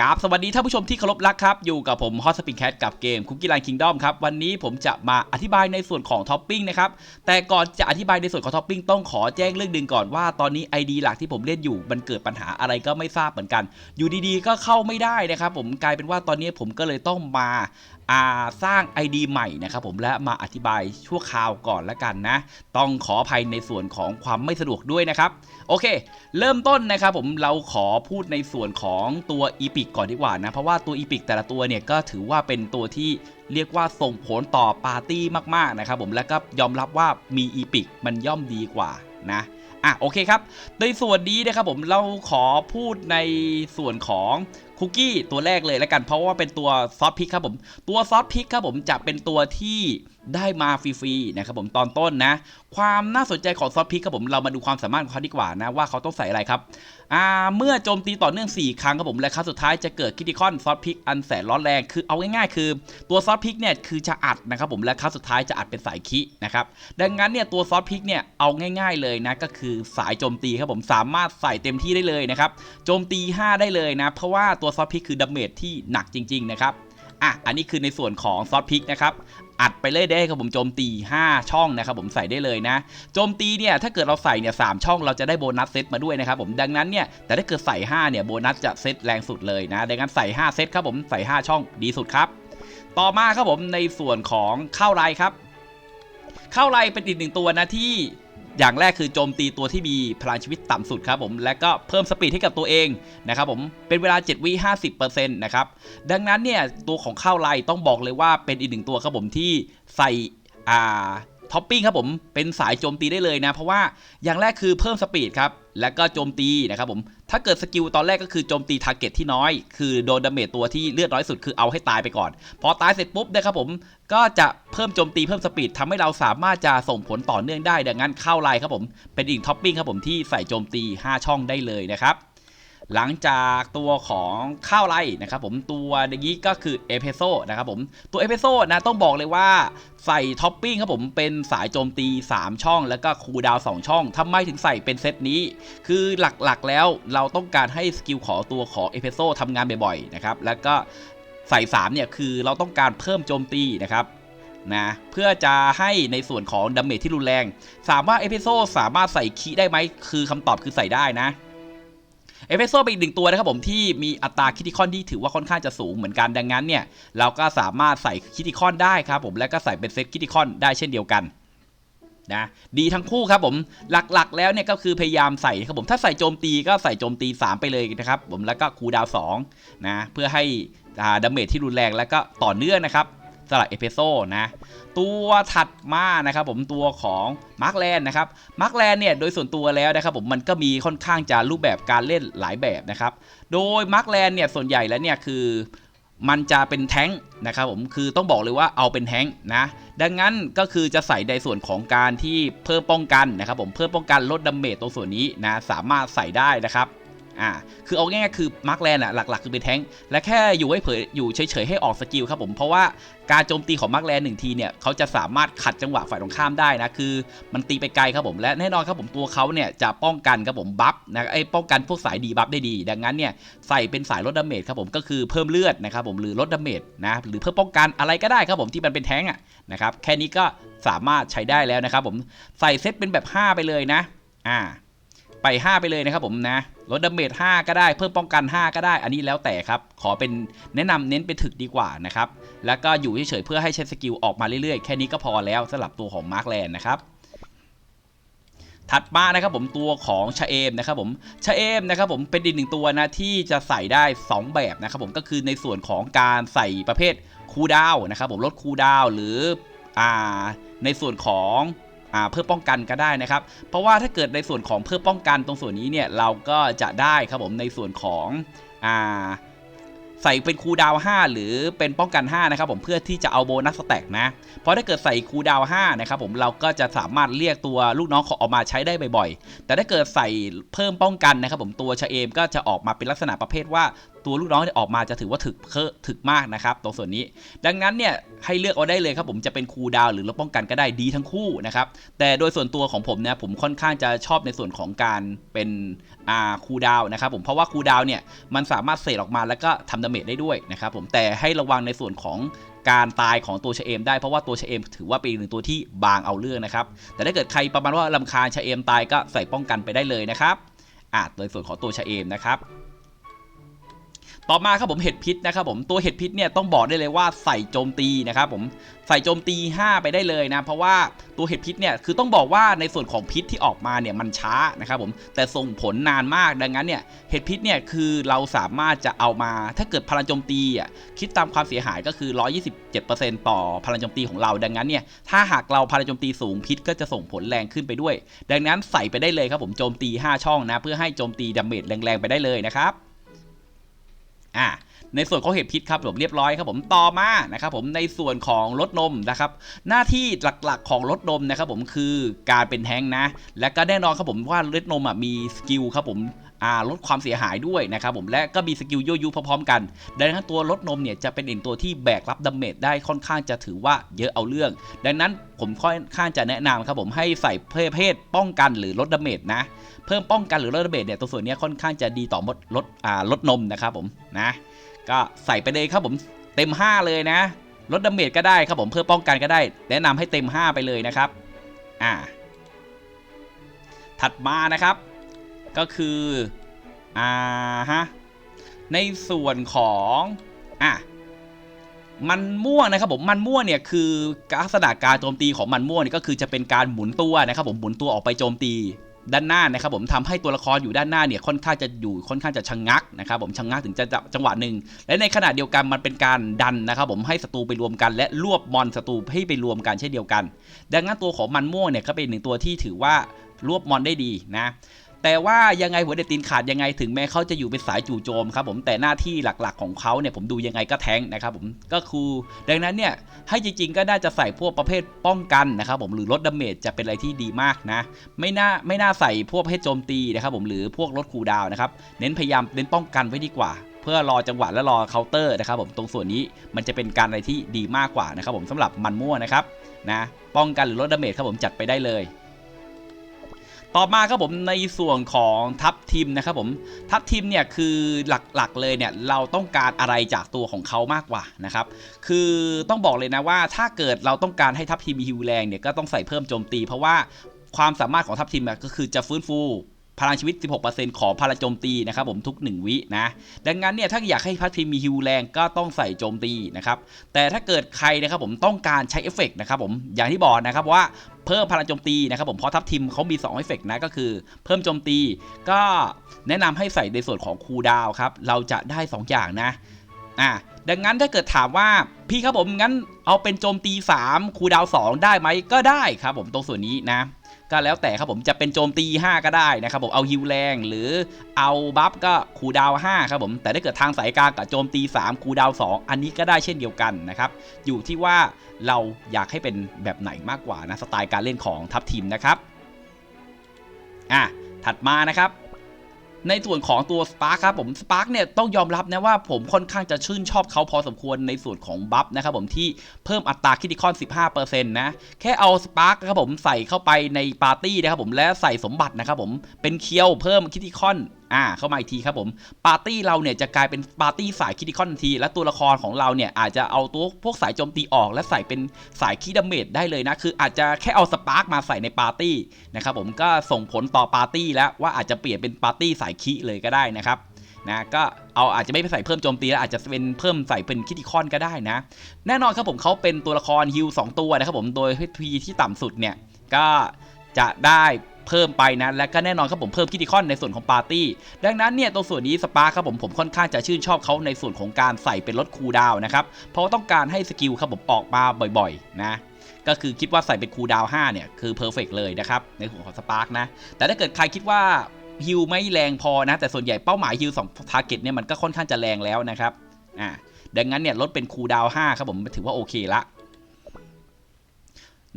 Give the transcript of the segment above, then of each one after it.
กราบสวัสดีท่านผู้ชมที่เคารพรักครับ อยู่กับผมฮอตสปินแคทกับเกมคุกกี้ไล k คิงดอมครับ วันนี้ผมจะมาอธิบายในส่วนของท็อปปิ้งนะครับ แต่ก่อนจะอธิบายในส่วนของท็อปปิ้งต้องขอแจ้งเรื่องดึงก่อนว่าตอนนี้ ID หลักที่ผมเล่นอยู่มันเกิดปัญหาอะไรก็ไม่ทราบเหมือนกัน อยู่ดีๆ ก็เข้าไม่ได้นะครับผมกลายเป็นว่าตอนนี้ผมก็เลยต้องมาสร้าง ID ใหม่นะครับผมและมาอธิบายชั่วคราวก่อนละกันนะ ต้องขออภัยในส่วนของความไม่สะดวกด้วยนะครับ โอเค เริ่มต้นนะครับผมเราขอพูดในส่วนของตัวอีพิกก่อนดีกว่านะ เพราะว่าตัวอีพิกแต่ละตัวเนี่ยก็ถือว่าเป็นตัวที่เรียกว่าส่งผลต่อปาร์ตี้มากๆนะครับผมและก็ยอมรับว่ามีอีพิกมันย่อมดีกว่านะอะโอเคครับ ในส่วนนี้นะครับผมเราขอพูดในส่วนของ คุกกี้ตัวแรกเลยแล้วกันเพราะว่าเป็นตัวซอสพริกครับผม ตัวซอสพริกครับผมจะเป็นตัวที่ได้มาฟรีๆนะครับผมตอนต้นนะ ความน่าสนใจของซอสพริกครับผมเรามาดูความสามารถของเขาดีกว่านะว่าเขาต้องใส่อะไรครับอ่าเมื่อโจมตีต่อเนื่อง 4 ครั้งครับผมและครั้งสุดท้ายจะเกิดคิติคอนซอสพริกอันแสนร้อนแรงคือเอาง่ายๆคือ ตัวซอสพริกเนี่ยคือจะอัดนะครับผมและครั้งสุดท้ายจะอัดเป็นสายคินะครับดังนั้นเนี่ยตัวซอสพริกเนี่ยเอาง่าย ๆเลยนะก็คือสายโจมตีครับผมสามารถใส่เต็มที่ได้เลยนะครับโจมตี 5 ได้เลยนะเพราะว่าตัวซอสพริกคือดาเมจที่หนักจริง ๆ นะครับอะอันนี้คือในส่วนของซอสพริกนะครับอัดไปเลยได้ครับผมโจมตี 5 ช่องนะครับผมใส่ได้เลยนะโจมตีเนี่ยถ้าเกิดเราใส่เนี่ยสช่องเราจะได้โบนัสเซตมาด้วยนะครับผมดังนั้นเนี่ยแต่ถ้าเกิดใส่ 5 เนี่ยโบนัสจะเซตแรงสุดเลยนะดังนั้นใส่ 5 เซตครับผมใส่ 5 ช่องดีสุดครับ ต่อมาครับผมในส่วนของข้าวไรครับข้าวไรเป็นอีกหนึ่งตัวนะที่ อย่างแรกคือโจมตีตัวที่มีพลังชีวิตต่ำสุดครับผม และก็เพิ่มสปีดให้กับตัวเองนะครับผมเป็นเวลา 7 วิ 50%นะครับ ดังนั้นเนี่ยตัวของข้าวไรต้องบอกเลยว่าเป็นอีกหนึ่งตัวครับผมที่ใส่อ่า ท็อปปิ้งครับผมเป็นสายโจมตีได้เลยนะ เพราะว่าอย่างแรกคือเพิ่มสปีดครับ และก็โจมตีนะครับผม ถ้าเกิดสกิลตอนแรกก็คือโจมตีทาร์เก็ตที่น้อย คือโดนดาเมจตัวที่เลือดน้อยสุดคือเอาให้ตายไปก่อน พอตายเสร็จปุ๊บนะครับผมก็จะเพิ่มโจมตีเพิ่มสปีดทำให้เราสามารถจะส่งผลต่อเนื่องได้ดังนั้นเข้าไลน์ครับผมเป็นอีกท็อปปิ้งครับผมที่ใส่โจมตี 5 ช่องได้เลยนะครับ หลังจากตัวของข้าวไรนะครับผมตัวนี้ก็คือเอเพโซนะครับผมตัวเอเพโซนะต้องบอกเลยว่าใส่ท็อปปิ้งครับผมเป็นสายโจมตี 3 ช่อง แล้วก็คูดาว 2 ช่องทำไมถึงใส่เป็นเซตนี้ คือหลักๆแล้วเราต้องการให้สกิลของตัวของเอเพโซทำงานบ่อยๆนะครับแล้วก็ใส่ 3 เนี่ยคือเราต้องการเพิ่มโจมตีนะครับนะเพื่อจะให้ในส่วนของดาเมจที่รุนแรง สามารถเอพิโซสามารถใส่คีได้ไหม คือคำตอบคือใส่ได้นะ เอฟเฟโซเป็นอีกหนึ่งตัวนะครับผมที่มีอัตราคิติคอนที่ถือว่าค่อนข้างจะสูงเหมือนกันดังนั้นเนี่ยเราก็สามารถใส่คิติคอนได้ครับผมและก็ใส่เป็นเซตคิติคอนได้เช่นเดียวกันนะดีทั้งคู่ครับผมหลักๆ แล้วเนี่ยก็คือพยายามใส่ครับผมถ้าใส่โจมตีก็ใส่โจมตี 3 ไปเลยนะครับผมแล้วก็คูดาว2นะเพื่อให้ดาเมจที่รุนแรงแล้วก็ต่อเนื่องนะครับสำหรับเอเพโซนะ ตัวถัดมานะครับผมตัวของมาร์กแลนนะครับมาร์กแลนเนี่ยโดยส่วนตัวแล้วนะครับผมมันก็มีค่อนข้างจะรูปแบบการเล่นหลายแบบนะครับโดยมาร์กแลนเนี่ยส่วนใหญ่แล้วเนี่ยคือมันจะเป็นแท้งนะครับผมคือต้องบอกเลยว่าเอาเป็นแท้งนะดังนั้นก็คือจะใส่ในส่วนของการที่เพิ่มป้องกันนะครับผมเพิ่มป้องกันลดดาเมจตรงส่วนนี้นะสามารถใส่ได้นะครับ อ่าคือเอาง่ายๆคือมาร์กแลนอะหลักๆ คือเป็นแท้งและแค่อยู่ให้เผยอยู่เฉยๆให้ออกสกิลครับผมเพราะว่าการโจมตีของมาร์กแลนด์หนึ่งทีเนี่ยเขาจะสามารถขัดจังหวะฝ่ายตรงข้ามได้นะคือมันตีไปไกลครับผมและแน่นอนครับผมตัวเขาเนี่ยจะป้องกันครับผมบัฟนะไอ้ป้องกันพวกสายดีบัฟได้ดี ดังนั้นเนี่ยใส่เป็นสายลดดาเมจครับผมก็คือเพิ่มเลือดนะครับผมหรือลดดาเมจนะหรือเพิ่มป้องกันอะไรก็ได้ครับผมที่มันเป็นแท้งอะนะครับแค่นี้ก็สามารถใช้ได้แล้วนะครับผมใส่เซตเป็นแบบ 5 ไปเลยนะอ่า ไป 5 ไปเลยนะครับผมนะลดดาเมจ5ก็ได้เพิ่มป้องกัน 5 ก็ได้ อันนี้แล้วแต่ครับ ขอเป็นแนะนำเน้นไปถึกดีกว่านะครับ แล้วก็อยู่เฉยๆเพื่อให้ใช้สกิลออกมาเรื่อยๆ แค่นี้ก็พอแล้วสำหรับตัวของมาร์กแลนนะครับถัดมานะครับผมตัวของชาเอมนะครับผมชาเอมนะครับผมเป็นอีกหนึ่งตัวนะที่จะใส่ได้ 2 แบบนะครับผมก็คือในส่วนของการใส่ประเภทคูดาวนะครับผมลดคูดาวหรืออ่าในส่วนของ เพื่อป้องกันก็ได้นะครับ เพราะว่าถ้าเกิดในส่วนของเพื่อป้องกันตรงส่วนนี้เนี่ยเราก็จะได้ครับผมในส่วนของอ่าใส่เป็นคูดาว 5 หรือเป็นป้องกัน 5 นะครับผมเพื่อที่จะเอาโบนัสสแต็กนะ เพราะถ้าเกิดใส่คูดาว 5 นะครับผมเราก็จะสามารถเรียกตัวลูกน้องของออกมาใช้ได้บ่อยๆ แต่ถ้าเกิดใส่เพิ่มป้องกันนะครับผมตัวชาเอมก็จะออกมาเป็นลักษณะประเภทว่า ตัวลูกน้องออกมาจะถือว่าถึกเคอะถึกมากนะครับตรงส่วนนี้ ดังนั้นเนี่ยให้เลือกเอาได้เลยครับผมจะเป็นคูดาวหรือลดป้องกันก็ได้ดีทั้งคู่นะครับแต่โดยส่วนตัวของผมเนี่ยผมค่อนข้างจะชอบในส่วนของการเป็นอ่าคูดาวนะครับผมเพราะว่าคูดาวเนี่ยมันสามารถเสกออกมาแล้วก็ทำดาเมจได้ด้วยนะครับผมแต่ให้ระวังในส่วนของการตายของตัวเชเอมได้เพราะว่าตัวเชเอมถือว่าเป็นหนึ่งตัวที่บางเอาเรื่องนะครับ แต่ถ้าเกิดใครประมาณว่าลำคาญเชเอมตายก็ใส่ป้องกันไปได้เลยนะครับอะโดยส่วนของตัวเชเอมนะครับ ต่อมาครับผมเห็ดพิษนะครับผมตัวเห็ดพิษเนี่ยต้องบอกได้เลยว่าใส่โจมตีนะครับผมใส่โจมตี 5 ไปได้เลยนะ เพราะว่าตัวเห็ดพิษเนี่ยคือต้องบอกว่าในส่วนของพิษที่ออกมาเนี่ยมันช้านะครับผมแต่ส่งผลนานมากดังนั้นเนี่ยเห็ดพิษเนี่ยคือเราสามารถจะเอามาถ้าเกิดพลังโจมตีอะคิดตามความเสียหายก็คือ 127%ต่อพลังโจมตีของเราดังนั้นเนี่ยถ้าหากเราพลังโจมตีสูงพิษก็จะส่งผลแรงขึ้นไปด้วย ดังนั้นใส่ไปได้เลยครับผมโจมตี 5 ช่องนะเพื่อให้โจมตีดาเมจแรงๆไปได้เลยนะครับ อ่าในส่วนของเห็ดพิษครับผมเรียบร้อยครับผมต่อมานะครับผมในส่วนของรถนมนะครับหน้าที่หลักๆของรถนมนะครับผมคือการเป็นแทงนะ และก็แน่นอนครับผมว่ารถนมอะมีสกิลครับผมลดความเสียหายด้วยนะครับผมและก็มีสกิลยั่วยุพร้อมๆกัน ดังนั้นตัวรถนมเนี่ยจะเป็นอีกตัวที่แบกรับดาเมจได้ค่อนข้างจะถือว่าเยอะเอาเรื่อง ดังนั้นผมค่อนข้างจะแนะนำครับผมให้ใส่เพศป้องกันหรือลดดาเมจนะ เพิ่มป้องกันหรือลดดาเมจเนี่ยตัวส่วนนี้ค่อนข้างจะดีต่อมดลดอ่าลดนมนะครับผมนะก็ใส่ไปเลยครับผมเต็ม 5 เลยนะลดดาเมจก็ได้ครับผมเพื่อป้องกันก็ได้ แนะนำให้เต็ม 5 ไปเลยนะครับอ่าถัดมานะครับ ก็คืออ่าฮะในส่วนของอะมันม่วงนะครับผมมันม่วงเนี่ยคือลักษณะการโจมตีของมันม่วงเนี่ยก็คือจะเป็นการหมุนตัวนะครับผมหมุนตัวออกไปโจมตี ด้านหน้านะครับผมทำให้ตัวละครอยู่ด้านหน้าเนี่ยค่อนข้างจะอยู่ค่อนข้างจะชะงงักนะครับผมชะงงักถึงจะจังหวะหนึ่งและในขณะเดียวกันมันเป็นการดันนะครับผมให้ศัตรูไปรวมกัน และรวบมอนศัตรูให้ไปรวมกันเช่นเดียวกัน ดังนั้นตัวของมันม่วงเนี่ยก็เป็นหนึ่งตัวที่ถือว่ารวบมอนได้ดีนะ แต่ว่ายังไงหัวเดดตีนขาดยังไงถึงแม้เขาจะอยู่เป็นสายจู่โจมครับผมแต่หน้าที่หลักๆของเขาเนี่ยผมดูยังไงก็แทงนะครับผมก็คือดังนั้นเนี่ยให้จริงๆก็น่าจะใส่พวกประเภทป้องกันนะครับผมหรือลดดาเมจจะเป็นอะไรที่ดีมากนะ ไม่น่าไม่น่าใส่พวกประเภทโจมตีนะครับผมหรือพวกลดคูดาวนะครับเน้นพยายามเน้นป้องกันไว้ดีกว่าเพื่อรอจังหวะและรอเคาน์เตอร์นะครับผมตรงส่วนนี้มันจะเป็นการอะไรที่ดีมากกว่านะครับผมสำหรับมันม่วนะครับนะป้องกันหรือลดดาเมจครับผมจัดไปได้เลย ต่อมาครับผมในส่วนของทัพทีมนะครับผมทัพทีมเนี่ยคือหลักๆเลยเนี่ยเราต้องการอะไรจากตัวของเขามากกว่านะครับคือต้องบอกเลยนะว่าถ้าเกิดเราต้องการให้ทัพทีมมีฮิวแรงเนี่ยก็ต้องใส่เพิ่มโจมตี เพราะว่าความสามารถของทัพทีมก็คือจะฟื้นฟู พลังชีวิต 16%ของพลังโจมตีนะครับผมทุก 1 วินะ ดังนั้นเนี่ยถ้าอยากให้ทัพทีมมีฮิวแรงก็ต้องใส่โจมตีนะครับ แต่ถ้าเกิดใครนะครับผมต้องการใช้เอฟเฟกต์นะครับผมอย่างที่บอกนะครับว่าเพิ่มพลังโจมตีนะครับผมเพราะทัพทีมเขามี2เอฟเฟกต์นะก็คือ เพิ่มโจมตี ก็แนะนำให้ใส่ในส่วนของคูลดาวครับเราจะได้ 2 อย่างนะอะดังนั้นถ้าเกิดถามว่าพี่ครับผมงั้นเอาเป็นโจมตี 3 คูลดาว 2 ได้ไหมก็ได้ครับผมตรงส่วนนี้นะ ก็แล้วแต่ครับผมจะเป็นโจมตี 5 ก็ได้นะครับผมเอาฮิวแรงหรือเอาบัฟก็คูดาว5ครับผมแต่ถ้าเกิดทางสายกลางกับโจมตี 3 คูดาว 2 อันนี้ก็ได้เช่นเดียวกันนะครับอยู่ที่ว่าเราอยากให้เป็นแบบไหนมากกว่านะสไตล์การเล่นของทัพทีมนะครับอะถัดมานะครับ ในส่วนของตัว Spark ครับผมสปาร์กเนี่ยต้องยอมรับนะว่าผมค่อนข้างจะชื่นชอบเขาพอสมควรในส่วนของบัฟนะครับผมที่เพิ่มอัตราคิติคอน 15%นะแค่เอา Spark นะครับผมใส่เข้าไปในปาร์ตี้นะครับผมและใส่สมบัตินะครับผมเป็นเคียวเพิ่มคิติคอน อ่าเข้ามาอีกทีครับผมปาร์ตี้เราเนี่ยจะกลายเป็นปาร์ตี้สายคิติคอนทันที และตัวละครของเราเนี่ยอาจจะเอาตัวพวกสายโจมตีออก และใส่เป็นสายคีดาเมจได้เลยนะคืออาจจะแค่เอาสปาร์กมาใส่ในปาร์ตี้นะครับผมก็ส่งผลต่อปาร์ตี้แล้วว่าอาจจะเปลี่ยนเป็นปาร์ตี้สายคีเลยก็ได้นะครับนะก็เอาอาจจะไม่ไปใส่เพิ่มโจมตีแล้วอาจจะเป็นเพิ่มใส่เป็นคิติคอนก็ได้นะ แน่นอนครับผมเขาเป็นตัวละครฮิล2ตัวนะครับผมโดยพีที่ต่ำสุดเนี่ยก็จะได้ เพิ่มไปนะ และก็แน่นอนครับผมเพิ่มคิติคอนในส่วนของปาร์ตี้ ดังนั้นเนี่ยตรงส่วนนี้สปาร์ครับผมผมค่อนข้างจะชื่นชอบเขาในส่วนของการใส่เป็นลดคูลดาวนะครับ เพราะว่าต้องการให้สกิลครับผมออกมาบ่อยๆ นะก็คือคิดว่าใส่เป็นคูลดาว5เนี่ยคือเพอร์เฟกเลยนะครับในส่วนของสปาร์กนะ แต่ถ้าเกิดใครคิดว่าฮิลไม่แรงพอนะ แต่ส่วนใหญ่เป้าหมายฮิล2ทาร์เก็ตเนี่ยมันก็ค่อนข้างจะแรงแล้วนะครับอ่าดังนั้นเนี่ยลดเป็นคูลดาว5ครับผมถือว่าโอเคละ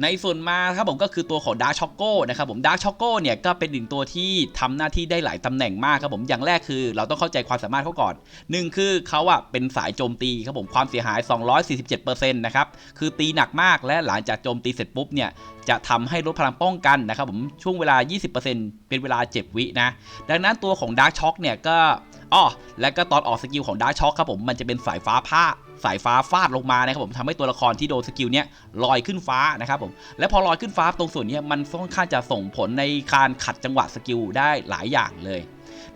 ในส่วนมาครับผมก็คือตัวของดาร์ช็อกโกนะครับผมดาร์ช็อกโกเนี่ยก็เป็นหนึ่งตัวที่ทำหน้าที่ได้หลายตำแหน่งมากครับผมอย่างแรกคือ เราต้องเข้าใจความสามารถเขาก่อนหนึ่งคือเขาอะเป็นสายโจมตีครับผมความเสียหาย 247%นะครับคือตีหนักมากและหลังจากโจมตีเสร็จปุ๊บเนี่ยจะทำให้ลดพลังป้องกันนะครับผมช่วงเวลา 20%เป็นเวลา7วินะดังนั้นตัวของดาร์ช็อกเนี่ยก็อ้อและก็ตอนออกสกิลของดาร์ช็อกครับผมมันจะเป็นสายฟ้าผ้า สายฟ้าฟาดลงมานะครับผมทำให้ตัวละครที่โดนสกิลเนี้ยลอยขึ้นฟ้านะครับผมและพอลอยขึ้นฟ้าตรงส่วนนี้มันค่อนข้างจะส่งผลในการขัดจังหวะสกิลได้หลายอย่างเลย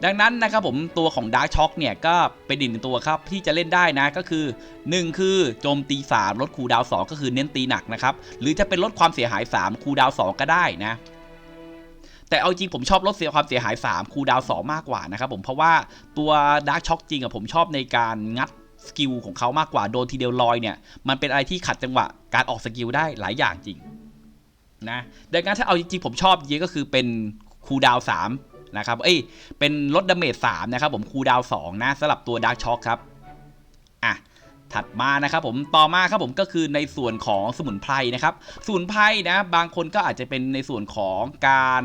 ดังนั้นนะครับผมตัวของ Dark Shock เนี่ยก็เป็นอีกหนึ่งตัวครับที่จะเล่นได้นะก็คือ 1 คือโจมตี 3 ลดคูดาว 2 ก็คือเน้นตีหนักนะครับ หรือจะเป็นลดความเสียหาย 3 คูดาว 2 ก็ได้นะ แต่เอาจริงผมชอบลดเสียความเสียหาย 3 คูดาว 2 มากกว่านะครับผมเพราะว่าตัว Dark Shock จริงอะผมชอบในการงัด สกิลของเขามากกว่าโดนทีเดียวลอยเนี่ย มันเป็นอะไรที่ขัดจังหวะการออกสกิลได้หลายอย่างจริงนะดังนั้นถ้าเอาจริงๆผมชอบจริงก็คือเป็นคูดาวน์3นะครับ เอ้ย เป็นลดดาเมจ3นะครับผมคูดาวน์2นะสำหรับตัว Dark Shock ครับ อะ ถัดมานะครับผมต่อมาครับผมก็คือในส่วนของสมุนไพรนะครับ สมุนไพรนะ บางคนก็อาจจะเป็นในส่วนของการ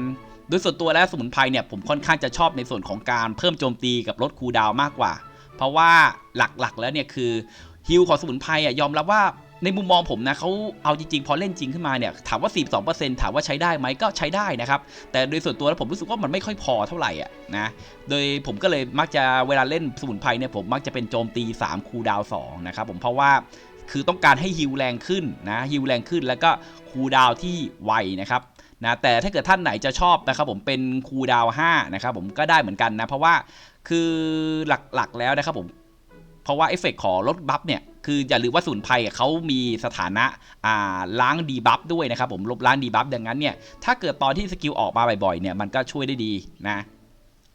โดยส่วนตัวแล้วสมุนไพรเนี่ยผมค่อนข้างจะชอบในส่วนของการเพิ่มโจมตีกับลดคูดาวมากกว่า เพราะว่าหลักๆแล้วเนี่ยคือฮิลของสมุนไพรอะยอมรับว่าในมุมมองผมนะเขาเอาจริงๆ พอเล่นจริงขึ้นมาเนี่ยถามว่า 42%ถามว่าใช้ได้ไหมก็ใช้ได้นะครับ แต่โดยส่วนตัวแล้วผมรู้สึกว่ามันไม่ค่อยพอเท่าไหร่อะนะโดยผมก็เลยมักจะเวลาเล่นสมุนไพรเนี่ยผมมักจะเป็นโจมตี 3 คูดาว2นะครับผมเพราะว่าคือต้องการให้ฮิลแรงขึ้นนะฮิลแรงขึ้นแล้วก็คูดาวที่ไวนะครับนะแต่ถ้าเกิดท่านไหนจะชอบนะครับผมเป็นคูดาว5นะครับผมก็ได้เหมือนกันนะเพราะว่า คือหลักๆแล้วนะครับผม เพราะว่าเอฟเฟกของลดบัฟเนี่ย คืออย่าลืมว่าสมุนไพรอ่เขามีสถานะาล้างดีบัฟด้วยนะครับผมลบล้างดีบัฟดังนั้นเนี่ย ถ้าเกิดตอนที่สกิลออกมาบ่อยๆเนี่ยมันก็ช่วยได้ดีนะ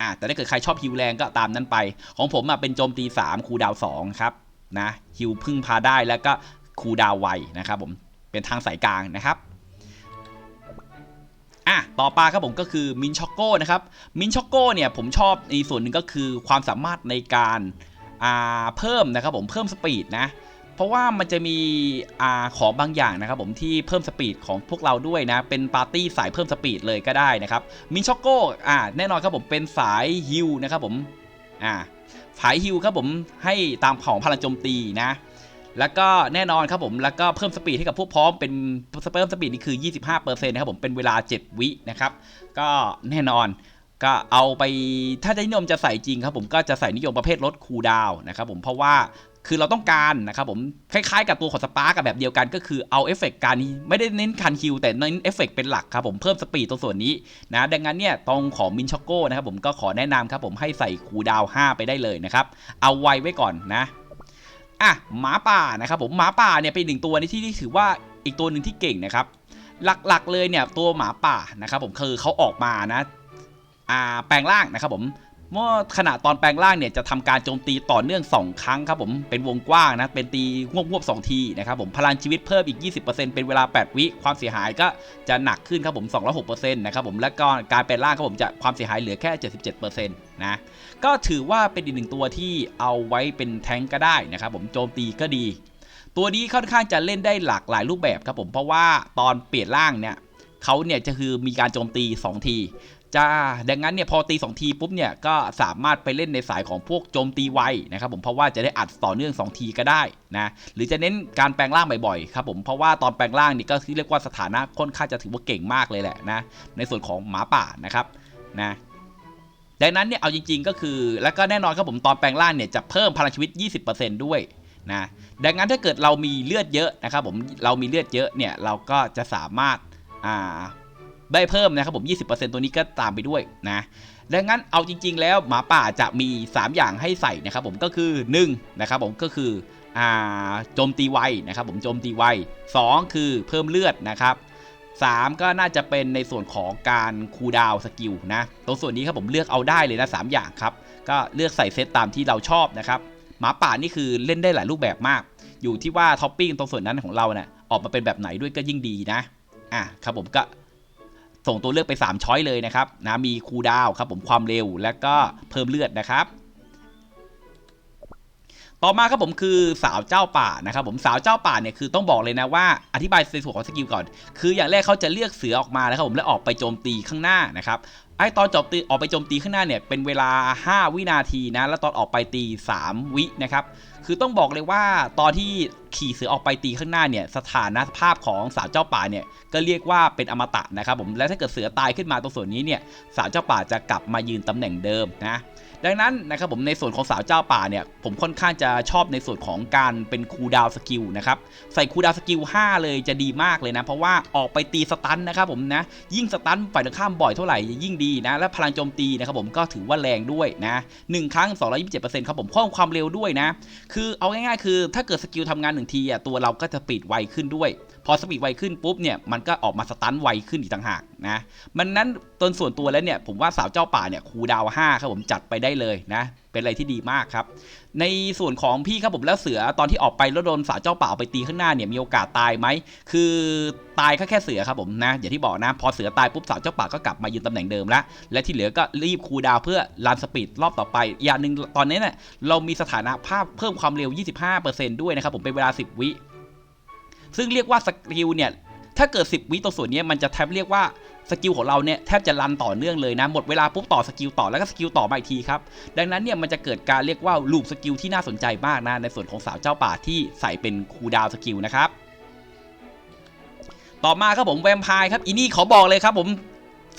อ่าแต่ถ้าเกิดใครชอบฮิวแรงก็ตามนั้นไป ของผมอะเป็นโจมตี 3 คูดาว2ครับนะฮิวพึ่งพาได้แล้วก็คูดาวไวนะครับผมเป็นทางสายกลางนะครับ อะต่อไปครับผมก็คือมินช็อกโก้นะครับมินช็อกโก้เนี่ยผมชอบในส่วนหนึ่งก็คือความสามารถในการอ่าเพิ่มนะครับผมเพิ่มสปีดนะเพราะว่ามันจะมีอ่าของบางอย่างนะครับผมที่เพิ่มสปีดของพวกเราด้วยนะ เป็นปาร์ตี้สายเพิ่มสปีดเลยก็ได้นะครับมินช็อกโก้อ่าแน่นอนครับผมเป็นสายฮิลนะครับผมอ่าสายฮิลครับผมให้ตามของพลังโจมตีนะ แล้วก็แน่นอนครับผม แล้วก็เพิ่มสปีดให้กับพวกพร้อมเป็นเพิ่มสปีดนี่คือ 25%นะครับผม เป็นเวลา 7 วินะครับ ก็แน่นอนก็เอาไปถ้าจะนิยมจะใส่จริงครับผมก็จะใส่นิยมประเภทลดคูลดาวนะครับผมเพราะว่าคือเราต้องการนะครับผมคล้ายๆ กับตัวของสปาร์กับแบบเดียวกันก็คือเอาเอฟเฟกการไม่ได้เน้นคันคิวแต่เน้นเอฟเฟกเป็นหลักครับผมเพิ่มสปีดตรงส่วนนี้นะดังนั้นเนี่ยตรงของมินช็อกโก้นะครับผมก็ขอแนะนำครับผมให้ใส่คูลดาว5ไปได้เลยนะครับเอาไว้ไว้ก่อนนะ อะหมาป่านะครับผมหมาป่าเนี่ยเป็นหนึ่งตัวในที่ที่ถือว่าอีกตัวหนึ่งที่เก่งนะครับ หลักๆเลยเนี่ยตัวหมาป่านะครับผมคือเขาออกมานะอ่าแปลงร่างนะครับผม เมื่อขณะตอนแปลงร่างเนี่ยจะทำการโจมตีต่อเนื่อง 2 ครั้งครับผมเป็นวงกว้างนะเป็นตีงวบงวบๆ2ทีนะครับผมพลังชีวิตเพิ่มอีก 20%เป็นเวลา 8 วิความเสียหายก็จะหนักขึ้นครับผม206%นะครับผมและก็การแปลงร่างครับผมจะความเสียหายเหลือแค่ 77%นะก็ถือว่าเป็นอีกหนึ่งตัวที่เอาไว้เป็นแทงก์ก็ได้นะครับผมโจมตีก็ดี ตัวนี้ค่อนข้างจะเล่นได้หลากหลายรูปแบบครับผมเพราะว่าตอนเปลี่ยนร่างเนี่ยเขาเนี่ยจะคือมีการโจมตี 2 ที จะดังนั้นเนี่ยพอตี2ทีปุ๊บเนี่ยก็สามารถไปเล่นในสายของพวกโจมตีไวนะครับผมเพราะว่าจะได้อัดต่อเนื่อง2ทีก็ได้นะหรือจะเน้นการแปลงร่างบ่อยๆครับผมเพราะว่าตอนแปลงร่างนี่ก็ที่เรียกว่าสถานะค่อนข้างจะถือว่าเก่งมากเลยแหละนะในส่วนของหมาป่านะครับนะดังนั้นเนี่ยเอาจริง ๆ ก็คือ แล้วก็แน่นอนครับผมตอนแปลงร่างเนี่ยจะเพิ่มพลังชีวิต 20%ด้วยนะดังนั้นถ้าเกิดเรามีเลือดเยอะนะครับผมเรามีเลือดเยอะเนี่ยเราก็จะสามารถอ่า ได้เพิ่มนะครับผม 20%ตัวนี้ก็ตามไปด้วยนะดังนั้นเอาจริง ๆ แล้วหมาป่าจะมี 3 อย่างให้ใส่นะครับผมก็คือ1นะครับผมก็คืออ่าโจมตีไวนะครับผมโจมตีไว2 คือเพิ่มเลือดนะครับ3 ก็น่าจะเป็นในส่วนของการคูดาวสกิลนะตรงส่วนนี้ครับผมเลือกเอาได้เลยนะสามอย่างครับ ก็เลือกใส่เซตตามที่เราชอบนะครับหมาป่านี่คือเล่นได้หลายรูปแบบมาก อยู่ที่ว่าท็อปปิ้งตรงส่วนนั้นของเราเนี่ยออกมาเป็นแบบไหนด้วยก็ยิ่งดีนะอะครับผมก็ ส่งตัวเลือกไป3ช้อยเลยนะครับนะมีคูดาวครับผมความเร็วและก็เพิ่มเลือดนะครับ ต่อมาครับผมคือสาวเจ้าป่านะครับผมสาวเจ้าป่าเนี่ยคือต้องบอกเลยนะว่าอธิบายในส่วนของสกิลก่อน คืออย่างแรกเขาจะเลือกเสือออกมานะครับผมแล้วออกไปโจมตีข้างหน้านะครับไอตอนจบตีออกไปโจมตีข้างหน้าเนี่ยเป็นเวลา 5 วินาทีนะแล้วตอนออกไปตี 3 วินะครับคือต้องบอกเลยว่าตอนที่ขี่เสือออกไปตีข้างหน้าเนี่ยสถานะภาพของสาวเจ้าป่าเนี่ยก็เรียกว่าเป็นอมตะนะครับผมและถ้าเกิดเสือตายขึ้นมาตรงส่วนนี้เนี่ยสาวเจ้าป่าจะกลับมายืนตำแหน่งเดิมนะ ดังนั้นนะครับผมในส่วนของสาวเจ้าป่าเนี่ยผมค่อนข้างจะชอบในส่วนของการเป็นคูดาวสกิลนะครับใส่คูดาวสกิล5 เลยจะดีมากเลยนะ เพราะว่าออกไปตีสตันนะครับผมนะยิ่งสตันฝ่ายตรงข้ามบ่อยเท่าไหร่ยิ่งดีนะและพลังโจมตีนะครับผมก็ถือว่าแรงด้วยนะหนึ่งครั้ง 227%ครับผมเพิ่มความเร็วด้วยนะ คือเอาง่ายๆ คือถ้าเกิดสกิลทำงานหนึ่งทีอะตัวเราก็จะปีดไวขึ้นด้วยพอสปีดไวขึ้นปุ๊บเนี่ยมันก็ออกมาสตันไวขึ้นอีกต่างหากนะมันนั้นตนส่วนตัวแล้วเนี่ยผมว่าสาวเจ้าป่าเนี่ยคูดาว5ครับผมจัดไปได้เลยนะเป็นอะไรที่ดีมากครับ ในส่วนของพี่ครับผมแล้วเสือตอนที่ออกไปแล้วโดนสาวเจ้าป่าเอาไปตีข้างหน้าเนี่ยมีโอกาสตายไหมคือตายแค่แค่เสือครับผมนะอย่างที่บอกนะ พอเสือตายปุ๊บสาวเจ้าป่าก็กลับมายืนตำแหน่งเดิมแล้วและที่เหลือก็รีบคูดาวเพื่อรันสปีดรอบต่อไป อย่างหนึ่งตอนนี้เนี่ยเรามีสถานะภาพเพิ่มความเร็ว 25%ด้วยนะครับผมเป็นเวลา 10 วิ ซึ่งเรียกว่าสกิลเนี่ย ถ้าเกิด 10 วิตรงส่วนนี้มันจะแทบเรียกว่าสกิลของเราเนี่ยแทบจะรันต่อเนื่องเลยนะ หมดเวลาปุ๊บต่อสกิลต่อแล้วก็สกิลต่อมาอีกทีครับ ดังนั้นเนี่ยมันจะเกิดการเรียกว่าลูปสกิลที่น่าสนใจมากนะในส่วนของสาวเจ้าป่าที่ใส่เป็นคูดาวสกิลนะครับ ต่อมาครับผมแวมไพร์ครับอีนี่ขอบอกเลยครับผม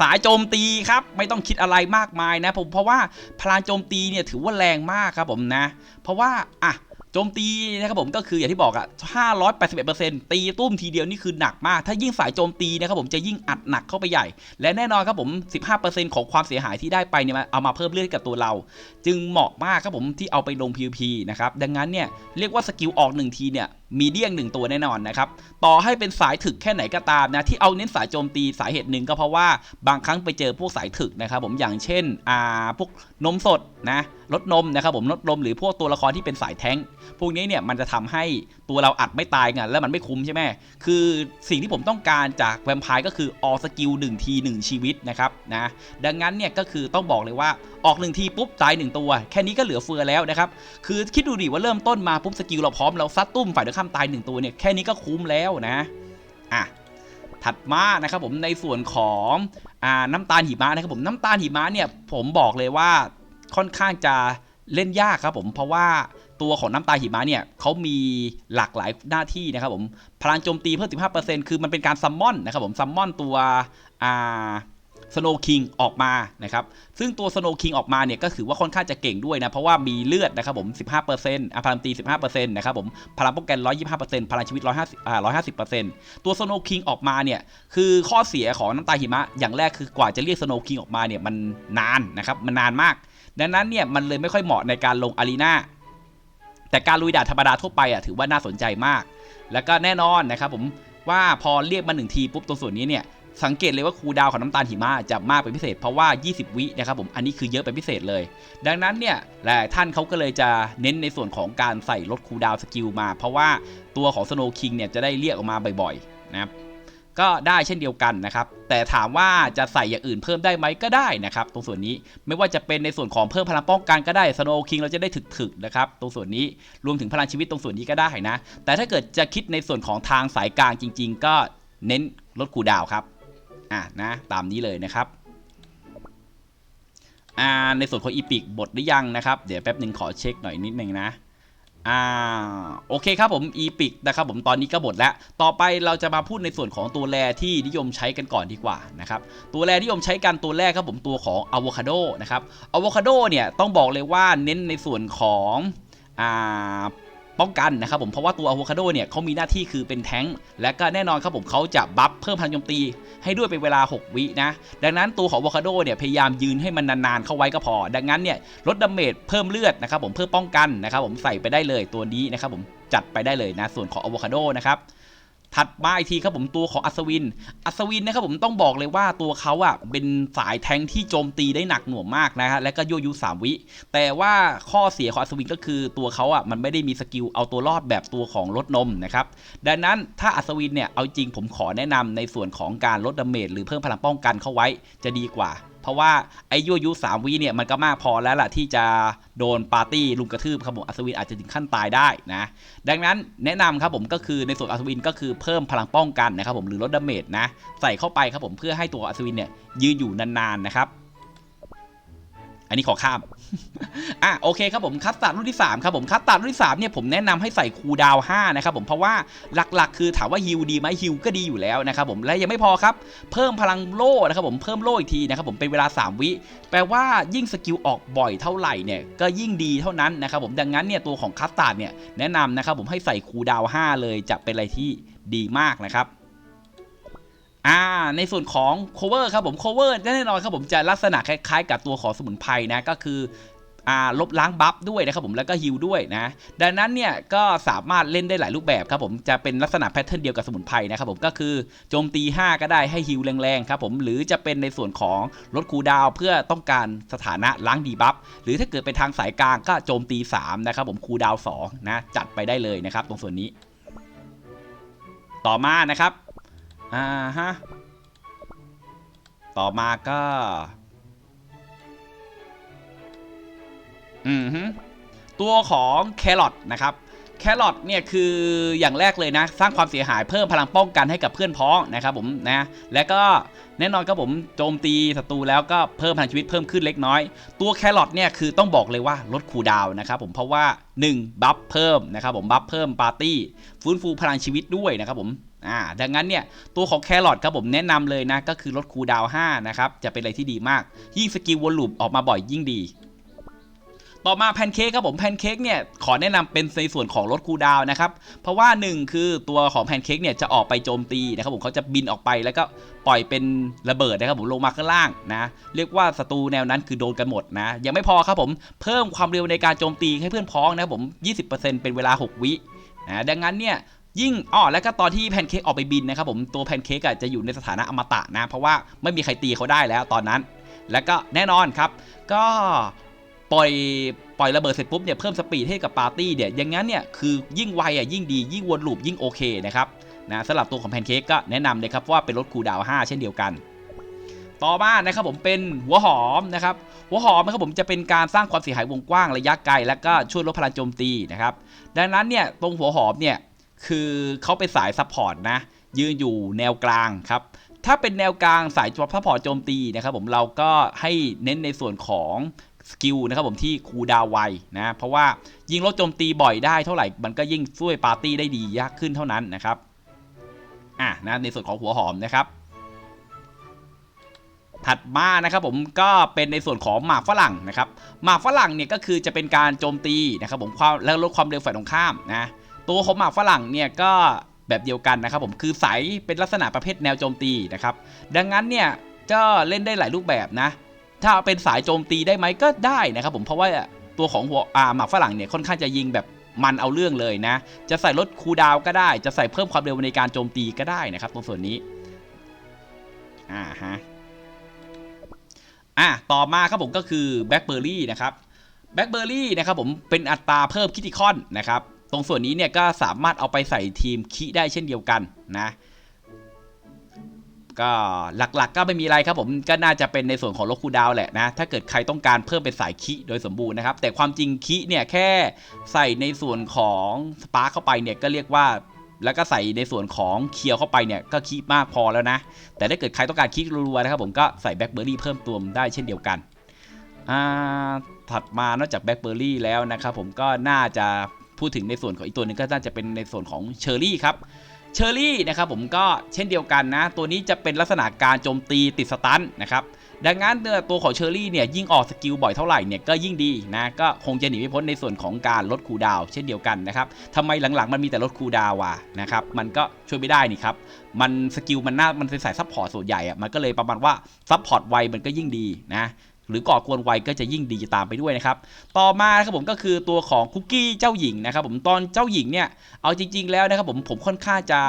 สายโจมตีครับไม่ต้องคิดอะไรมากมายนะผมเพราะว่าพลังโจมตีเนี่ยถือว่าแรงมากครับผมนะ เพราะว่าอะ โจมตีนะครับผมก็คืออย่างที่บอกอะ581 ตีตุ้มทีเดียวนี่คือหนักมาก ถ้ายิ่งสายโจมตีนะครับผมจะยิ่งอัดหนักเข้าไปใหญ่ และแน่นอนครับผม 15%ของความเสียหายที่ได้ไปเนี่ยมาเอามาเพิ่มเลือดให้กับตัวเรา จึงเหมาะมากครับผมที่เอาไปลง PVP นะครับ ดังนั้นเนี่ยเรียกว่าสกิลออก 1 ทีเนี่ยมีเดี้ยง1ตัวแน่นอนนะครับ ต่อให้เป็นสายถึกแค่ไหนก็ตามนะ ที่เอาเน้นสายโจมตีสาเหตุหนึ่งก็เพราะว่าบางครั้งไปเจอพวกสายถึกนะครับผมอย่างเช่นอ่าพวกนมสดนะลดนมนะครับผมลดนมหรือพวกตัวละครที่เป็นสายแท้ง พวกนี้เนี่ยมันจะทำให้ตัวเราอัดไม่ตายไงแล้วมันไม่คุ้มใช่ไหมคือสิ่งที่ผมต้องการจากแวมไพร์ก็คือออสกิล1ที1 ชีวิตนะครับนะดังนั้นเนี่ยก็คือต้องบอกเลยว่าออก1ทีปุ๊บตาย1ตัว แค่นี้ก็เหลือเฟือแล้วนะครับคือคิดดูดิว่าเริ่มต้นมาปุ๊บสกิลเราพร้อมเราซัดตุ้มฝ่ายตรงข้ามตาย1ตัวเนี่ยแค่นี้ก็คุ้มแล้วนะอะถัดมานะครับผมในส่วนของอ่าน้ำตาลหิมะนะครับผมน้ำตาลหิมะเนี่ยผมบอกเลยว่าค่อนข้างจะเล่นยากครับผมเพราะว่า ตัวของน้ำตาหิมะเนี่ยเขามีหลากหลายหน้าที่นะครับผมพลังโจมตีเพิ่ม 15%คือมันเป็นการซัมมอนนะครับผมซัมมอนตัวอ่าสโนคิงออกมานะครับซึ่งตัวสโนคิงออกมาเนี่ยก็ถือว่าค่อนข้างจะเก่งด้วยนะ เพราะว่ามีเลือดนะครับผม 15%อะพลังตี 15%นะครับผมพลังป้องกัน 125%พลังชีวิต 150อ่า150%ตัวสโนคิงออกมาเนี่ยคือข้อเสียของน้ำตาหิมะ อย่างแรกคือกว่าจะเรียกสโนคิงออกมาเนี่ยมันนานนะครับมันนานมาก ดังนั้นเนี่ยมันเลยไม่ค่อยเหมาะในการลงอารีนา แต่การลุยด่านธรรมดาทั่วไปอะถือว่าน่าสนใจมาก แล้วก็แน่นอนนะครับผมว่าพอเรียกมาหนึ่งทีปุ๊บตรงส่วนนี้เนี่ยสังเกตเลยว่าคูดาวของน้ำตาลหิมะจะมากเป็นพิเศษเพราะว่า 20 วินะครับผมอันนี้คือเยอะเป็นพิเศษเลย ดังนั้นเนี่ยหลายท่านเขาก็เลยจะเน้นในส่วนของการใส่ลดคูดาวสกิลมา เพราะว่าตัวของสโนว์คิงเนี่ยจะได้เรียกออกมาบ่อยๆนะครับ ก็ได้เช่นเดียวกันนะครับ แต่ถามว่าจะใส่อย่างอื่นเพิ่มได้ไหมก็ได้นะครับ ตรงส่วนนี้ไม่ว่าจะเป็นในส่วนของเพิ่มพลังป้องกันก็ได้สโนว์คิงเราจะได้ถึกๆนะครับ ตรงส่วนนี้รวมถึงพลังชีวิตตรงส่วนนี้ก็ได้นะ แต่ถ้าเกิดจะคิดในส่วนของทางสายกลางจริง ๆ ก็เน้นลดคูดาวครับอะนะตามนี้เลยนะครับอ่าในส่วนของอีพิกบทหรือยังนะครับ เดี๋ยวแป๊บหนึ่งขอเช็คหน่อยนิดนึงนะ อ่าโอเคครับผมอีพิกนะครับผมตอนนี้ก็หมดแล้ว ต่อไปเราจะมาพูดในส่วนของตัวแรที่นิยมใช้กันก่อนดีกว่านะครับตัวแรนิยมใช้กันตัวแรกครับผมตัวของอะโวคาโดนะครับอะโวคาโดเนี่ยต้องบอกเลยว่าเน้นในส่วนของอ่า ป้องกันนะครับผมเพราะว่าตัวอะโวคาโดเนี่ยเขามีหน้าที่คือเป็นแท้งและก็แน่นอนครับผมเขาจะบัฟเพิ่มพลังโจมตี ให้ด้วยเป็นเวลา 6 วินะ ดังนั้นตัวของอะโวคาโดเนี่ยพยายามยืนให้มันนานๆเข้าไว้ก็พอ ดังนั้นเนี่ยลดดาเมจเพิ่มเลือดนะครับผมเพื่อป้องกันนะครับผมใส่ไปได้เลยตัวนี้นะครับผมจัดไปได้เลยนะส่วนของอะโวคาโดนะครับ ถัดมาอีกทีครับผมตัวของอัศวิน อัศวินนะครับผมต้องบอกเลยว่าตัวเขาอะเป็นสายแทงที่โจมตีได้หนักหน่วงมากนะฮะและก็ยั่วยุสามวิ แต่ว่าข้อเสียของอัศวินก็คือตัวเขาอะมันไม่ได้มีสกิลเอาตัวรอดแบบตัวของลดนมนะครับดังนั้นถ้าอัศวินเนี่ยเอาจริงผมขอแนะนำในส่วนของการลดดาเมจหรือเพิ่มพลังป้องกันเข้าไว้จะดีกว่า เพราะว่าไอ้ยั่วยุสามวิเนี่ยมันก็มากพอแล้วล่ะที่จะโดนปาร์ตี้ลุมกระทืบครับผมอัศวินอาจจะถึงขั้นตายได้นะดังนั้นแนะนำครับผมก็คือในส่วนอัศวินก็คือเพิ่มพลังป้องกันนะครับผมหรือลดดาเมจนะใส่เข้าไปครับผมเพื่อให้ตัวอัศวินเนี่ยยืนอยู่นานๆนะครับ อันนี้ขอข้าม อะโอเคครับผมคัสตาร์ดรุ่นที่3ครับผมคัสตาร์ดรุ่นที่3เนี่ยผมแนะนำให้ใส่คูดาว5นะครับผมเพราะว่าหลักๆ คือถามว่าฮิลดีไหมฮิลก็ดีอยู่แล้วนะครับผมและยังไม่พอครับเพิ่มพลังโล่นะครับผมเพิ่มโล่อีกทีนะครับผมเป็นเวลา 3 วิ แปลว่ายิ่งสกิลออกบ่อยเท่าไหร่เนี่ยก็ยิ่งดีเท่านั้นนะครับผมดังนั้นเนี่ยตัวของคัสตาร์ดเนี่ยแนะนำนะครับผมให้ใส่คูดาว5เลยจะเป็นอะไรที่ดีมากนะครับ อ่าในส่วนของ cover ครับผม cover แน่นอนครับผมจะลักษณะคล้ายๆ กับตัวของสมุนไพรนะก็คืออ่าลบล้างบัฟด้วยนะครับผมแล้วก็ฮิลด้วยนะ ดังนั้นเนี่ยก็สามารถเล่นได้หลายรูปแบบครับผมจะเป็นลักษณะแพทเทิร์นเดียวกับสมุนไพรนะครับผมก็คือโจมตี 5 ก็ได้ให้ฮิลแรงๆครับผมหรือจะเป็นในส่วนของลดคูดาวเพื่อต้องการสถานะล้างดีบัฟหรือถ้าเกิดเป็นทางสายกลางก็โจมตี 3 นะครับผมคูดาว2นะจัดไปได้เลยนะครับตรงส่วนนี้ ต่อมานะครับ อ่าฮะ ต่อมาก็ อืมฮึตัวของแครอทนะครับแครอทเนี่ยคืออย่างแรกเลยนะ สร้างความเสียหายเพิ่มพลังป้องกันให้กับเพื่อนพ้องนะครับผมนะและก็แน่นอนครับผมโจมตีศัตรูแล้วก็เพิ่มพลังชีวิตเพิ่มขึ้นเล็กน้อย ตัวแครอทเนี่ยคือต้องบอกเลยว่าลดคูดาวน์นะครับผมเพราะว่า 1 บัฟเพิ่มนะครับผมบัฟเพิ่มปาร์ตี้ฟื้นฟูพลังชีวิตด้วยนะครับผม อ่าดังนั้นเนี่ยตัวของแครอทครับผมแนะนำเลยนะ ก็คือลดคูดาว5นะครับ จะเป็นอะไรที่ดีมาก ยิ่งสกิลวนลูปออกมาบ่อยยิ่งดี ต่อมาแพนเค้กครับผมแพนเค้กเนี่ยขอแนะนำเป็นในส่วนของลดคูดาวน์นะครับ เพราะว่า 1 คือตัวของแพนเค้กเนี่ยจะออกไปโจมตีนะครับผมเขาจะบินออกไปแล้วก็ปล่อยเป็นระเบิดนะครับผมลงมาข้างล่างนะเรียกว่าศัตรูแนวนั้นคือโดนกันหมดนะยังไม่พอครับผมเพิ่มความเร็วในการโจมตีให้เพื่อนพ้องนะครับผม 20%เป็นเวลา 6 วินะดังนั้นเนี่ย ยิ่งอ้อแล้วก็ตอนที่แพนเค้กออกไปบินนะครับผมตัวแพนเค้กอะจะอยู่ในสถานะอมตะนะ เพราะว่าไม่มีใครตีเขาได้แล้วตอนนั้น แล้วก็แน่นอนครับ ก็ปล่อยปล่อยระเบิดเสร็จปุ๊บเนี่ยเพิ่มสปีดให้กับปาร์ตี้เนี่ยอย่างนั้นเนี่ยคือยิ่งไวอะยิ่งดียิ่งวนลูปยิ่งโอเคนะครับนะสำหรับตัวของแพนเค้กก็แนะนำเลยครับว่าเป็นรถคูดาว 5 เช่นเดียวกัน ต่อมานะครับผมเป็นหัวหอมนะครับหัวหอมนะครับผมจะเป็นการสร้างความเสียหายวงกว้างระยะไกล และก็ช่วยลดพลังโจมตีนะครับดังนั้นเนี่ยตรงหัวหอมเนี่ย คือเขาเป็นสายซัพพอร์ตนะ ยืนอยู่แนวกลางครับ ถ้าเป็นแนวกลางสายซัพพอร์ตโจมตีนะครับผมเราก็ให้เน้นในส่วนของสกิลนะครับผมที่คูดาวไวนะ เพราะว่ายิงลดโจมตีบ่อยได้เท่าไหร่ มันก็ยิ่งช่วยปาร์ตี้ได้ดียากขึ้นเท่านั้นนะครับ อะนะในส่วนของหัวหอมนะครับ ถัดมานะครับผมก็เป็นในส่วนของหมากฝรั่งนะครับ หมากฝรั่งเนี่ยก็คือจะเป็นการโจมตีนะครับผมความแล้วลดความเร็วฝ่ายตรงข้ามนะ ตัวของหมากฝรั่งเนี่ยก็แบบเดียวกันนะครับผมคือใสเป็นลักษณะประเภทแนวโจมตีนะครับดังนั้นเนี่ยก็เล่นได้หลายรูปแบบนะ ถ้าเป็นสายโจมตีได้ไหมก็ได้นะครับผมเพราะว่าตัวของหัวอาหมากฝรั่งเนี่ยค่อนข้างจะยิงแบบมันเอาเรื่องเลยนะ จะใส่ลดคูดาวก็ได้ จะใส่เพิ่มความเร็วในการโจมตีก็ได้นะครับ ตรงส่วนนี้อ่าฮะอะต่อมาครับผมก็คือแบล็คเบอร์รี่นะครับแบล็คเบอร์รี่นะครับผมเป็นอัตราเพิ่มคิติคอนนะครับ ตรงส่วนนี้เนี่ยก็สามารถเอาไปใส่ทีมคิได้เช่นเดียวกันนะก็หลักๆก็ไม่มีอะไรครับผมก็น่าจะเป็นในส่วนของลคูดาวแหละนะถ้าเกิดใครต้องการเพิ่มเป็นสายคิโดยสมบูรณ์นะครับ แต่ความจริงคิเนี่ยแค่ใส่ในส่วนของสปาร์เข้าไปเนี่ยก็เรียกว่า แล้วก็ใส่ในส่วนของเคียวเข้าไปเนี่ยก็คิมากพอแล้วนะ แต่ถ้าเกิดใครต้องการคิรัวๆนะครับผมก็ใส่แบล็คเบอร์รี่เพิ่มตัวได้เช่นเดียวกันอ่าถัดมานอกจากแบล็คเบอร์รี่แล้วนะครับผมก็น่าจะ พูดถึงในส่วนของอีกตัวหนึงก็น่าจะเป็นในส่วนของเชอร์รี่ครับเชอร์รี่นะครับผมก็เช่นเดียวกันนะ ตัวนี้จะเป็นลักษณะการโจมตีติดสตันนะครับดังนั้นเนื้อตัวของเชอร์รี่เนี่ยยิ่งออกสกิลบ่อยเท่าไหร่เนี่ยก็ยิ่งดีนะก็คงจะหนีไม่พ้นในส่วนของการลดคูดาวเช่นเดียวกันนะครับทำไมหลังๆมันมีแต่ลดคูดาววะนะครับมันก็ช่วยไม่ได้นี่ครับมันสกิลมันน่ามันเป็นสายซัพพอร์ตส่วนใหญ่อะมันก็เลยประมาณว่าซัพพอร์ตไวมันก็ยิ่งดีนะ หรือก่อกวนไวก็จะยิ่งดีตามไปด้วยนะครับ ต่อมาครับผมก็คือตัวของคุกกี้เจ้าหญิงนะครับผมตอนเจ้าหญิงเนี่ยเอาจริง ๆแล้วนะครับผมผมค่อนข้างจะ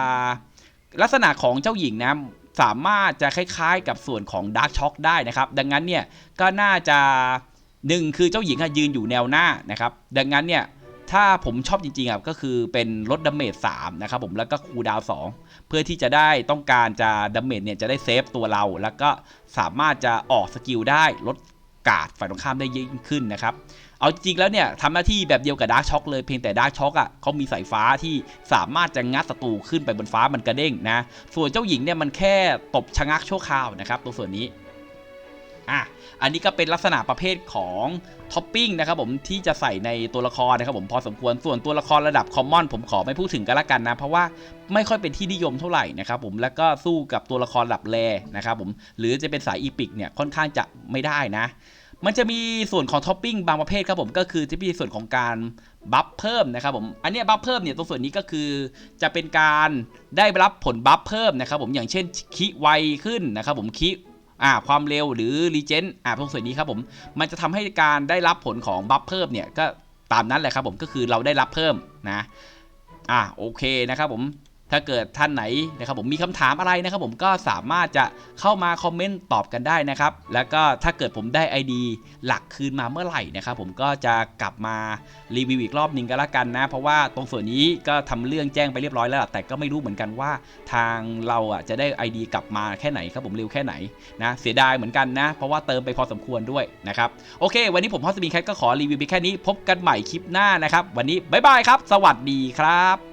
ลักษณะของเจ้าหญิงนะสามารถจะคล้ายๆ กับส่วนของดาร์กช็อคได้นะครับ ดังนั้นเนี่ยก็น่าจะหนึ่งคือเจ้าหญิงอะยืนอยู่แนวหน้านะครับ ดังนั้นเนี่ยถ้าผมชอบจริงๆอะก็คือเป็นลดดาเมจ3นะครับผมแล้วก็คูดาว2เพื่อที่จะได้ต้องการจะดาเมจเนี่ยจะได้เซฟตัวเรา แล้วก็สามารถจะออกสกิลได้ลด การ์ดฝ่ายตรงข้ามได้ยิ่งขึ้นนะครับเอาจริงแล้วเนี่ยทำหน้าที่แบบเดียวกับดาร์ช็อกเลยเพียงแต่ดาร์ช็อกอะเขามีสายฟ้าที่สามารถจะงัดศัตรูขึ้นไปบนฟ้ามันกระเด้งนะส่วนเจ้าหญิงเนี่ยมันแค่ตบชะงักชั่วคราวนะครับตัวส่วนนี้อะ อันนี้ก็เป็นลักษณะประเภทของท็อปปิ้งนะครับผมที่จะใส่ในตัวละครนะครับผมพอสมควรส่วนตัวละครระดับคอมมอนผมขอไม่พูดถึงกันละกันนะ เพราะว่าไม่ค่อยเป็นที่นิยมเท่าไหร่นะครับผมแล้วก็สู้กับตัวละครระดับแรนะครับผมหรือจะเป็นสายอีพิกเนี่ยค่อนข้างจะไม่ได้นะมันจะมีส่วนของท็อปปิ้งบางประเภทครับผมก็คือจะมีส่วนของการบัฟเพิ่มนะครับผมอันนี้บัฟเพิ่มเนี่ยตรงส่วนนี้ก็คือจะเป็นการได้รับผลบัฟเพิ่มนะครับผมอย่างเช่นคิไวขึ้นนะครับผมคิ อ่าความเร็วหรือรีเจนอ่าตรงส่วนนี้ครับผมมันจะทำให้การได้รับผลของบัฟเพิ่มเนี่ยก็ตามนั้นแหละครับผมก็คือเราได้รับเพิ่มนะอ่าโอเคนะครับผม ถ้าเกิดท่านไหนนะครับผมมีคำถามอะไรนะครับผมก็สามารถจะเข้ามาคอมเมนต์ตอบกันได้นะครับ แล้วก็ถ้าเกิดผมได้ ID หลักคืนมาเมื่อไหร่นะครับผมก็จะกลับมารีวิวอีกรอบหนึ่งก็แล้วกันนะ เพราะว่าตรงส่วนนี้ก็ทำเรื่องแจ้งไปเรียบร้อยแล้ว แต่ก็ไม่รู้เหมือนกันว่าทางเราอะจะได้ ID กลับมาแค่ไหนครับผมเร็วแค่ไหนนะเสียดายเหมือนกันนะ เพราะว่าเติมไปพอสมควรด้วยนะครับโอเค วันนี้ผมฮอสบีแคทก็ขอรีวิวไปแค่นี้พบกันใหม่คลิปหน้านะครับ วันนี้บ๊ายบายครับ สวัสดีครับ